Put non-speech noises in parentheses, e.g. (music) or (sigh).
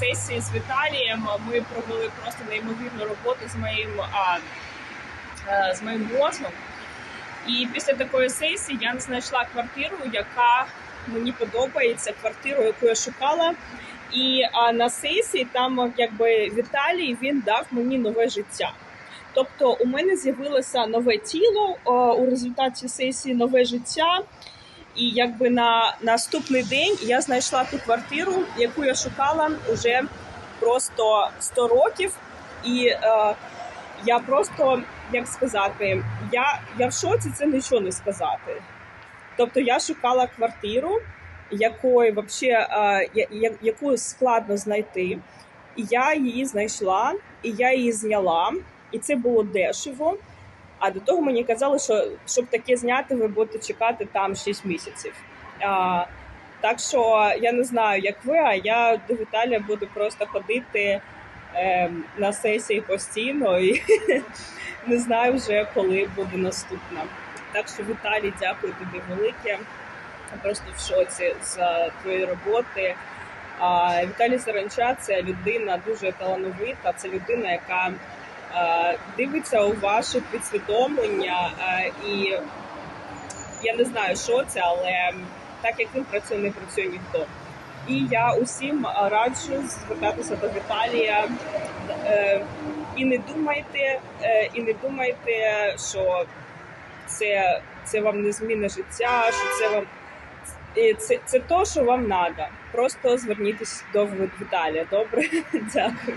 сесії з Віталієм. Ми провели просто неймовірну роботу з моїм а, е, з моїм мозгом. І після такої сесії я знайшла квартиру, яка мені подобається, квартиру, яку я шукала. І а, на сесії там якби Віталій він дав мені нове життя. Тобто у мене з'явилося нове тіло о, у результаті сесії нове життя. І якби на наступний день я знайшла ту квартиру, яку я шукала вже просто 100 років. І е, я просто, як сказати, я, я в шоці це нічого не сказати. Тобто я шукала квартиру, якої вообще, е, я- яку складно знайти. І я її знайшла, і я її зняла, і це було дешево. А до того мені казали, що щоб таке зняти, ви будете чекати там 6 місяців. А, так що я не знаю, як ви, а я до Віталія буду просто ходити е, на сесії постійно і (laughs) не знаю вже, коли буде наступна. Так що, Віталій, дякую тобі велике. Просто в шоці з твоєї роботи. А, Віталій Саранча це людина дуже талановита, це людина, яка дивиться у ваше підсвідомлення, і я не знаю, що це, але так як він працює, не працює ніхто. І я усім раджу звертатися до Віталія. Е, І не думайте, е, і не думайте, що це, це вам не зміни життя, що це вам це, це то, що вам треба. Просто звернітесь до Віталія. Добре, (laughs) дякую.